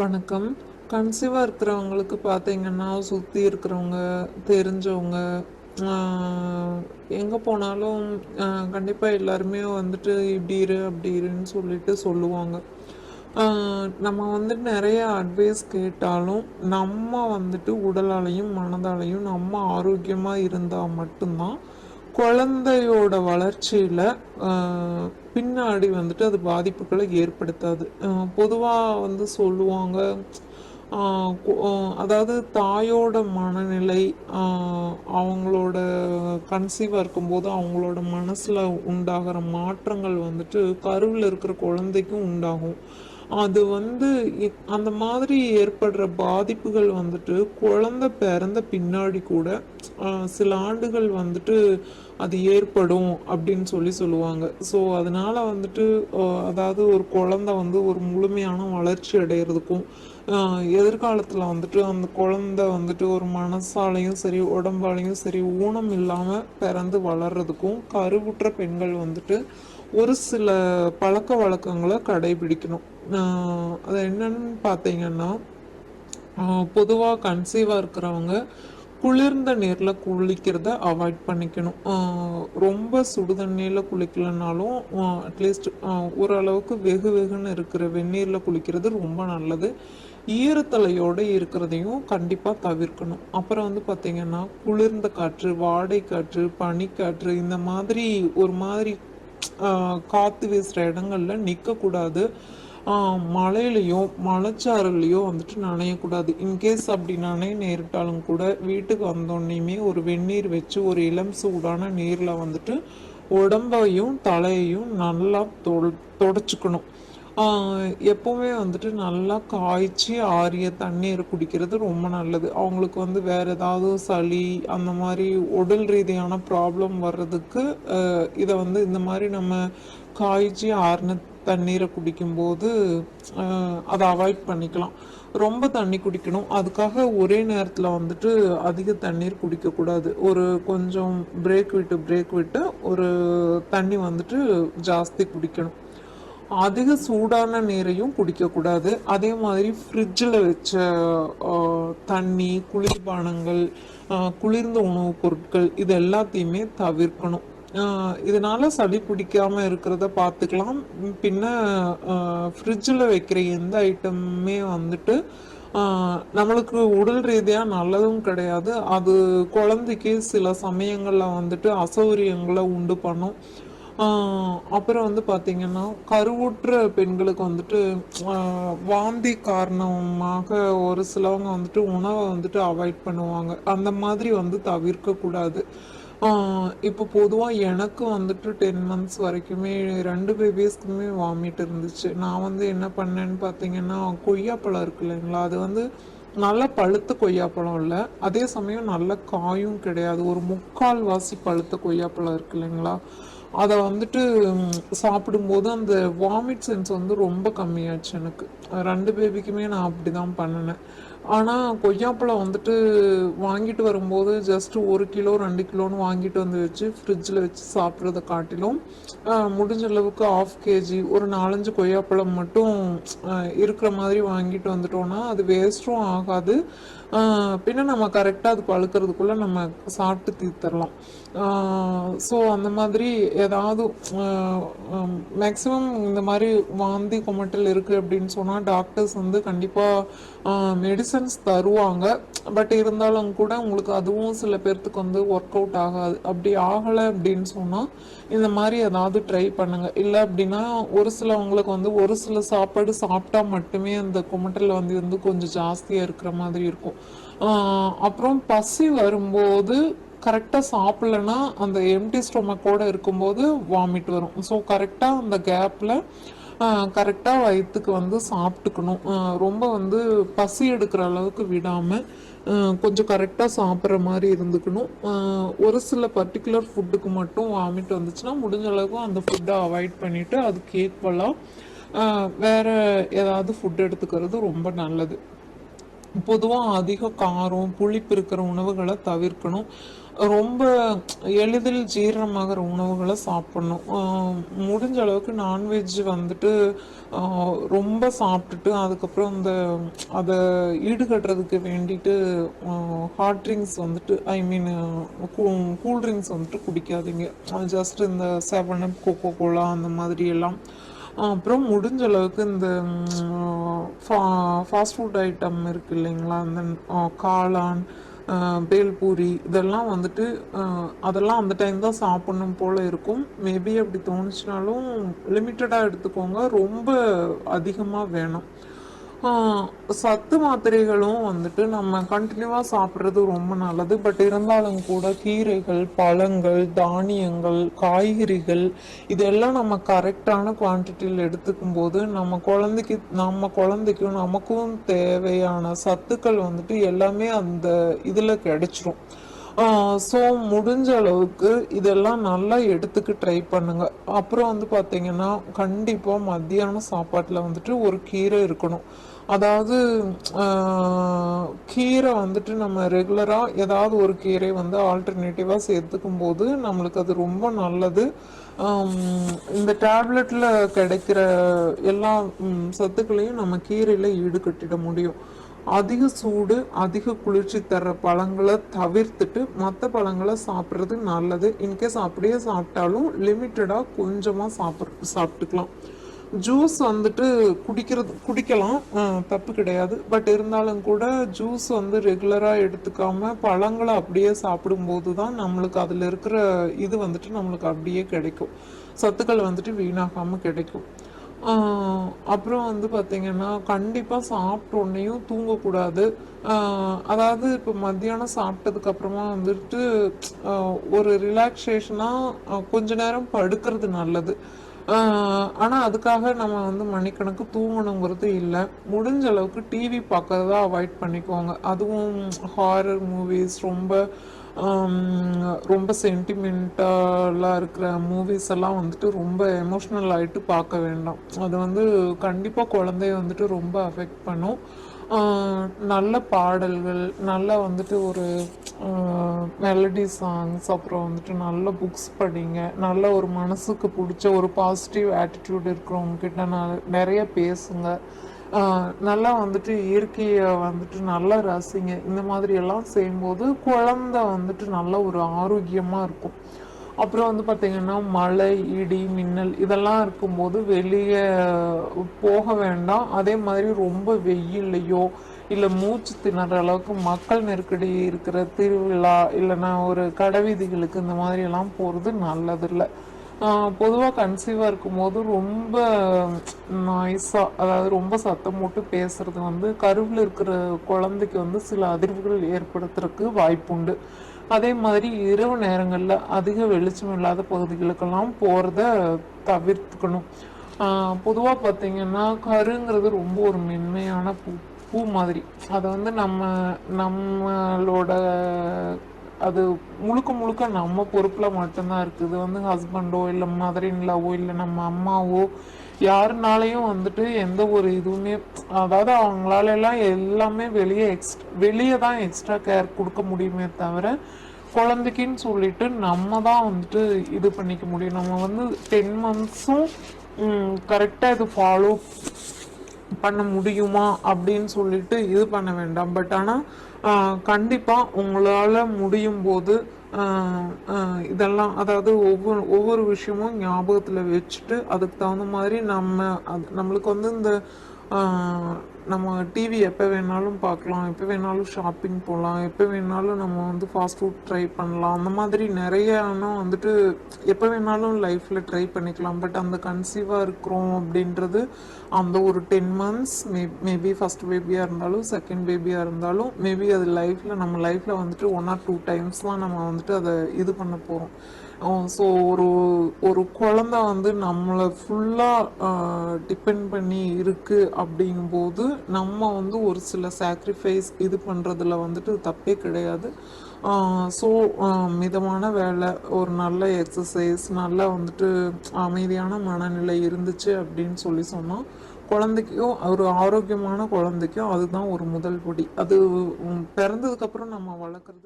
வணக்கம். கன்சீவாக இருக்கிறவங்களுக்கு பார்த்தீங்கன்னா சுற்றி இருக்கிறவங்க தெரிஞ்சவங்க எங்கே போனாலும் கண்டிப்பாக எல்லாருமே வந்துட்டு இப்படி இரு அப்படி இருன்னு சொல்லிட்டு சொல்லுவாங்க. நம்ம வந்துட்டு நிறைய அட்வைஸ் கேட்டாலும் நம்ம வந்துட்டு உடலாலையும் மனதாலையும் நம்ம ஆரோக்கியமாக இருந்தால் மட்டும்தான் குழந்தையோட வளர்ச்சியில் பின்னாடி வந்துட்டு அது பாதிப்புகளை ஏற்படுத்தாது. பொதுவாக வந்து சொல்லுவாங்க அதாவது தாயோட மனநிலை அவங்களோட கன்சீவாக இருக்கும்போது அவங்களோட மனசில் உண்டாகிற மாற்றங்கள் வந்துட்டு கருவில் இருக்கிற குழந்தைக்கும் உண்டாகும். அது வந்து அந்த மாதிரி ஏற்படுற பாதிப்புகள் வந்துட்டு குழந்தை பிறந்த பின்னாடி கூட சில ஆண்டுகள் வந்துட்டு அது ஏற்படும் அப்படின்னு சொல்லி சொல்லுவாங்க. ஸோ அதனால வந்துட்டு அதாவது ஒரு குழந்தை வந்து ஒரு முழுமையான வளர்ச்சி அடைகிறதுக்கும் எதிர்காலத்தில் வந்துட்டு அந்த குழந்தை வந்துட்டு ஒரு மனசாலையும் சரி உடம்பாலையும் சரி ஊனம் இல்லாமல் பிறந்து வளர்றதுக்கும் கருவுற்ற பெண்கள் வந்துட்டு ஒரு சில பழக்க வழக்கங்களை கடைபிடிக்கணும். அது என்னன்னு பார்த்தீங்கன்னா பொதுவாக கன்சீவாக இருக்கிறவங்க குளிர்ந்த நீரில் குளிக்கிறத அவாய்ட் பண்ணிக்கணும். ரொம்ப சுடு தண்ணியில் குளிக்கலனாலும் அட்லீஸ்ட் ஓரளவுக்கு வெகு வெகுன்னு இருக்கிற வெந்நீரில் குளிக்கிறது ரொம்ப நல்லது. ஈரத்தலையோடு இருக்கிறதையும் கண்டிப்பாக தவிர்க்கணும். அப்புறம் வந்து பார்த்திங்கன்னா குளிர்ந்த காற்று வாடை காற்று பனிக்காற்று இந்த மாதிரி ஒரு மாதிரி காற்று வீசுகிற இடங்களில் நிற்கக்கூடாது மழையிலையும் கூடாது மலைச்சாரல்லையோ வந்துட்டு நனையக்கூடாது. இன்கேஸ் அப்படி நனைய நேரிட்டாலும் கூட வீட்டுக்கு வந்தோடனேயுமே ஒரு வெந்நீர் வச்சு ஒரு இளம் சூடான நீரில் வந்துட்டு உடம்பையும் தலையையும் நல்லா தொ தொடச்சிக்கணும். எப்போவுமே வந்துட்டு நல்லா காய்ச்சி ஆறிய தண்ணீர் குடிக்கிறது ரொம்ப நல்லது. அவங்களுக்கு வந்து வேற ஏதாவது சளி அந்த மாதிரி உடல் ரீதியான ப்ராப்ளம் வர்றதுக்கு இதை வந்து இந்த மாதிரி நம்ம காய்ச்சி ஆறின தண்ணீரை குடிக்கும்போது அதை அவாய்ட் பண்ணிக்கலாம். ரொம்ப தண்ணி குடிக்கணும். அதுக்காக ஒரே நேரத்தில் வந்துட்டு அதிக தண்ணீர் குடிக்கக்கூடாது. ஒரு கொஞ்சம் பிரேக் விட்டு பிரேக் விட்டு ஒரு தண்ணி வந்துட்டு ஜாஸ்தி குடிக்கணும். அதிக சூடான நீரையும் குடிக்கக்கூடாது. அதே மாதிரி ஃப்ரிட்ஜில் வச்ச தண்ணி குளிர்பானங்கள் குளிர்ந்த உணவுப் பொருட்கள் இது எல்லாத்தையுமே தவிர்க்கணும். இதனால் சளி பிடிக்காமல் இருக்கிறத பார்த்துக்கலாம். பின்ன ஃப்ரிட்ஜில் வைக்கிற எந்த ஐட்டமுமே வந்துட்டு நம்மளுக்கு உடல் ரீதியாக நல்லதும் கிடையாது. அது குழந்தைக்கு சில சமயங்களில் வந்துட்டு அசௌகரியங்களை உண்டு பண்ணும். அப்புறம் வந்து பார்த்திங்கன்னா கருவுற்ற பெண்களுக்கு வந்துட்டு வாந்தி காரணமாக ஒரு சிலவங்க வந்துட்டு உணவை வந்துட்டு அவாய்ட் பண்ணுவாங்க. அந்த மாதிரி வந்து தவிர்க்கக்கூடாது இப்போ பொதுவாக எனக்கு வந்துட்டு டென் மந்த்ஸ் வரைக்குமே ரெண்டு பேபிஸ்க்குமே வாமிட் இருந்துச்சு. நான் வந்து என்ன பண்ணேன்னு பார்த்தீங்கன்னா கொய்யாப்பழம் இருக்கு இல்லைங்களா அது வந்து நல்ல பழுத்த கொய்யாப்பழம் இல்லை. அதே சமயம் நல்ல காயும் கிடையாது. ஒரு முக்கால் வாசி பழுத்த கொய்யாப்பழம் இருக்கு இல்லைங்களா? அதை வந்துட்டு சாப்பிடும்போது அந்த வாமிட் சென்ஸ் வந்து ரொம்ப கம்மியாச்சு எனக்கு. ரெண்டு பேபிக்குமே நான் அப்படி தான் பண்ணினேன். ஆனால் கொய்யாப்பழம் வந்துட்டு வாங்கிட்டு வரும்போது ஜஸ்ட் ஒரு கிலோ ரெண்டு கிலோன்னு வாங்கிட்டு வந்து வச்சு ஃப்ரிட்ஜில் வச்சு சாப்பிட்றத காட்டிலும் முடிஞ்ச அளவுக்கு ஆஃப் கேஜி ஒரு நாலஞ்சு கொய்யாப்பழம் மட்டும் இருக்கிற மாதிரி வாங்கிட்டு வந்துட்டோம்னா அது வேஸ்ட்டும் ஆகாது. பின்ன நம்ம கரெக்டாக அது வளர்க்குறதுக்குள்ளே நம்ம சாப்பிட்டு தீர்த்தரலாம். ஸோ அந்த மாதிரி ஏதாவது மேக்ஸிமம் இந்த மாதிரி வாந்தி குமட்டல் இருக்குது அப்படின்னு சொன்னால் டாக்டர்ஸ் வந்து கண்டிப்பாக மெடிசன்ஸ் தருவாங்க. பட் இருந்தாலும் கூட உங்களுக்கு அதுவும் சில பேர்த்துக்கு வந்து ஒர்க் அவுட் ஆகாது. அப்படி ஆகலை அப்படின்னு சொன்னால் இந்த மாதிரி ஏதாவது ட்ரை பண்ணுங்கள் இல்லை அப்படின்னா ஒரு சிலவங்களுக்கு வந்து ஒரு சில சாப்பாடு சாப்பிட்டா மட்டுமே அந்த குமட்டல் வந்து வந்து கொஞ்சம் ஜாஸ்தியாக இருக்கிற மாதிரி இருக்கும். அப்புறம் பசி வரும்போது கரெக்டாக சாப்பிட்லன்னா அந்த எம்டி ஸ்டொமக்கோட இருக்கும்போது வாமிட் வரும். ஸோ கரெக்டாக அந்த கேப்பில் கரெக்டாக வயிற்றுக்கு வந்து சாப்பிட்டுக்கணும். ரொம்ப வந்து பசி எடுக்கிற அளவுக்கு விடாமல் கொஞ்சம் கரெக்டாக சாப்பிட்ற மாதிரி இருந்துக்கணும். ஒரு சில பர்டிகுலர் ஃபுட்டுக்கு மட்டும் வாமிட் வந்துச்சுன்னா முடிஞ்ச அளவுக்கு அந்த ஃபுட்டை அவாய்ட் பண்ணிவிட்டு அதுக்கு ஏற்பலாம் வேறு ஏதாவது ஃபுட் எடுத்துக்கிறது ரொம்ப நல்லது. பொதுவாக அதிக காரம் புளிப்பு இருக்கிற உணவுகளை தவிர்க்கணும். ரொம்ப எளிதில் ஜீரணமாகிற உணவுகளை சாப்பிடணும். முடிஞ்ச அளவுக்கு நான்வெஜ் வந்துட்டு ரொம்ப சாப்பிட்டுட்டு அதுக்கப்புறம் இந்த அதை ஈடுகட்டுறதுக்கு வேண்டிட்டு ஹாட் ட்ரிங்க்ஸ் வந்துட்டு ஐ மீன் கூல் ட்ரிங்க்ஸ் வந்துட்டு குடிக்காதீங்க. ஜஸ்ட் இந்த செவன் கொக்கோ கோலா அந்த மாதிரி எல்லாம். அப்புறம் முடிஞ்ச அளவுக்கு இந்த ஃபா ஃபாஸ்ட் ஃபுட் ஐட்டம் இருக்கு இல்லைங்களா? அந்த காளான் பேல்பூரி இதெல்லாம் வந்துட்டு அதெல்லாம் அந்த டைம் தான் சாப்பிட்ணும் போல இருக்கும். மேபி அப்படி தோணுச்சுனாலும் லிமிட்டடாக எடுத்துக்கோங்க. ரொம்ப அதிகமாக வேணும். சத்து மாத்திரைகளும் வந்துட்டு நம்ம கண்டினியூவா சாப்பிட்றது ரொம்ப நல்லது. பட் இருந்தாலும் கூட கீரைகள் பழங்கள் தானியங்கள் காய்கறிகள் இதெல்லாம் நம்ம கரெக்டான குவான்டிட்டியில் எடுத்துக்கும் போது நம்ம குழந்தைக்கு நம்ம குழந்தைக்கும் நமக்கும் தேவையான சத்துக்கள் வந்துட்டு எல்லாமே அந்த இதில் கிடைச்சிரும். ஸோ முடிஞ்ச அளவுக்கு இதெல்லாம் நல்லா எடுத்துக்க ட்ரை பண்ணுங்க. அப்புறம் வந்து பார்த்தீங்கன்னா கண்டிப்பாக மத்தியான சாப்பாட்டில் வந்துட்டு ஒரு கீரை இருக்கணும். அதாவது கீரை வந்துட்டு நம்ம ரெகுலராக ஏதாவது ஒரு கீரை வந்து ஆல்டர்னேட்டிவாக சேர்த்துக்கும் போது நம்மளுக்கு அது ரொம்ப நல்லது. இந்த டேப்லெட்டில் கிடைக்கிற எல்லா சத்துக்களையும் நம்ம கீரையில் ஈடுகட்டிட முடியும். அதிக சூடு அதிக குளிர்ச்சி தர்ற பழங்களை தவிர்த்துட்டு மற்ற பழங்களை சாப்பிட்றது நல்லது. இன்கேஸ் அப்படியே சாப்பிட்டாலும் லிமிட்டடாக கொஞ்சமாக சாப்பிட் சாப்பிட்டுக்கலாம். ஜூஸ் வந்துட்டு குடிக்கிறது குடிக்கலாம். தப்பு கிடையாது. பட் இருந்தாலும் கூட ஜூஸ் வந்து ரெகுலராக எடுத்துக்காம பழங்களை அப்படியே சாப்பிடும்போது தான் நம்மளுக்கு அதில் இருக்கிற இது வந்துட்டு நம்மளுக்கு அப்படியே கிடைக்கும். சத்துக்கள் வந்துட்டு வீணாகாமல் கிடைக்கும். அப்புறம் வந்து பார்த்திங்கன்னா கண்டிப்பாக சாப்பிட்ட உடனேயும் தூங்கக்கூடாது. அதாவது இப்போ மத்தியானம் சாப்பிட்டதுக்கப்புறமா வந்துட்டு ஒரு ரிலாக்ஸேஷனாக கொஞ்ச நேரம் படுக்கிறது நல்லது. ஆனால் அதுக்காக நம்ம வந்து மணிக்கணக்கு தூங்கணுங்கிறது இல்லை. முடிஞ்ச அளவுக்கு டிவி பார்க்கறதா அவாய்ட் பண்ணிக்கோங்க. அதுவும் ஹாரர் மூவிஸ் ரொம்ப Um, ரொம்ப சென்டிமெண்டலாக இருக்கிற மூவிஸ் எல்லாம் வந்துட்டு ரொம்ப எமோஷ்னல் ஆகிட்டு பார்க்க வேண்டாம். அது வந்து கண்டிப்பாக குழந்தைய வந்துட்டு ரொம்ப அஃபெக்ட் பண்ணும். நல்ல பாடல்கள் நல்ல வந்துட்டு ஒரு மெலடி சாங்ஸ் அப்புறம் வந்துட்டு நல்ல புக்ஸ் படிங்க. நல்ல ஒரு மனசுக்கு பிடிச்ச ஒரு பாசிட்டிவ் ஆட்டிடியூட் இருக்கிறவங்க கிட்ட நிறைய பேசுங்க. நல்லா வந்துட்டு இயற்கையை வந்துட்டு நல்லா ரசிங்க. இந்த மாதிரி எல்லாம் செய்யும்போது குழந்த வந்துட்டு நல்ல ஒரு ஆரோக்கியமாக இருக்கும். அப்புறம் வந்து பார்த்திங்கன்னா மழை இடி மின்னல் இதெல்லாம் இருக்கும்போது வெளியே போக வேண்டாம். அதே மாதிரி ரொம்ப வெயில்லையோ இல்லை மூச்சு திணற அளவுக்கு மக்கள் நெருக்கடி இருக்கிற திருவிழா இல்லைன்னா ஒரு கடைவீதிகளுக்கு இந்த மாதிரி எல்லாம் போகிறது நல்லதில்லை. பொதுவாக கன்சீவாக இருக்கும்போது ரொம்ப நாய்ஸாக அதாவது ரொம்ப சத்தம் போட்டு பேசுறது வந்து கருவில் இருக்கிற குழந்தைக்கு வந்து சில அதிர்வுகள் ஏற்படுத்துறதுக்கு வாய்ப்புண்டு அதே மாதிரி இரவு நேரங்களில் அதிக வெளிச்சம் இல்லாத பகுதிகளுக்கெல்லாம் போகிறத தவிர்த்துக்கணும். பொதுவாக பார்த்தீங்கன்னா கருங்கிறது ரொம்ப ஒரு மென்மையான பூ பூ மாதிரி. அதை வந்து நம்ம நம்மளோட அது முழுக்க முழுக்க நம்ம பொறுப்பில் மட்டும்தான் இருக்குது வந்து ஹஸ்பண்டோ இல்லை மதர் இன்லாவோ இல்லை நம்ம அம்மாவோ யாருனாலையும் வந்துட்டு எந்த ஒரு இதுவுமே அதாவது அவங்களால எல்லாம் எல்லாமே வெளியே எக்ஸ்ட் வெளியே தான் எக்ஸ்ட்ரா கேர் கொடுக்க முடியுமே தவிர குழந்தைக்குன்னு சொல்லிட்டு நம்ம தான் வந்துட்டு இது பண்ணிக்க முடியும். நம்ம வந்து டென் மந்த்ஸும் கரெக்டாக இது ஃபாலோ பண்ண முடியுமா அப்படின்னு சொல்லிட்டு இது பண்ண வேண்டாம். பட் ஆனால் கண்டிப்பாக உங்களால் முடியும் போது இதெல்லாம் அதாவது ஒவ்வொரு ஒவ்வொரு விஷயமும் ஞாபகத்தில் வச்சுட்டு அதுக்கு தகுந்த மாதிரி நம்ம அது நம்மளுக்கு வந்து இந்த நம்ம டிவி எப்போ வேணாலும் பார்க்கலாம். எப்போ வேணாலும் ஷாப்பிங் போகலாம் எப்போ வேணாலும் நம்ம வந்து ஃபாஸ்ட் ஃபுட் ட்ரை பண்ணலாம். அந்த மாதிரி நிறைய ஆனால் வந்துட்டு எப்போ வேணாலும் லைஃப்பில் ட்ரை பண்ணிக்கலாம். பட் அந்த கன்சீவாக இருக்கிறோம் அப்படின்றது அந்த ஒரு ten months may maybe first பேபியாக இருந்தாலும் செகண்ட் பேபியாக இருந்தாலும் மேபி அது லைஃப்பில் நம்ம லைஃப்பில் வந்துட்டு ஒன் ஆர் டூ டைம்ஸ் தான் நம்ம வந்துட்டு அதை இது பண்ண போகிறோம் ஸோ ஒரு ஒரு குழந்த வந்து நம்மளை ஃபுல்லாக டிபெண்ட் பண்ணி இருக்குது அப்படிங்கும்போது நம்ம வந்து ஒரு சில சாக்ரிஃபைஸ் இது பண்ணுறதுல வந்துட்டு தப்பே கிடையாது. ஸோ மிதமான வேலை ஒரு நல்ல எக்ஸசைஸ் நல்லா வந்துட்டு அமைதியான மனநிலை இருந்துச்சு அப்படின்னு சொல்லி சொன்னால் குழந்தைக்கும் ஒரு ஆரோக்கியமான குழந்தைக்கும் அதுதான் ஒரு முதல் படி. அது பிறந்ததுக்கப்புறம் நம்ம வளர்க்குறது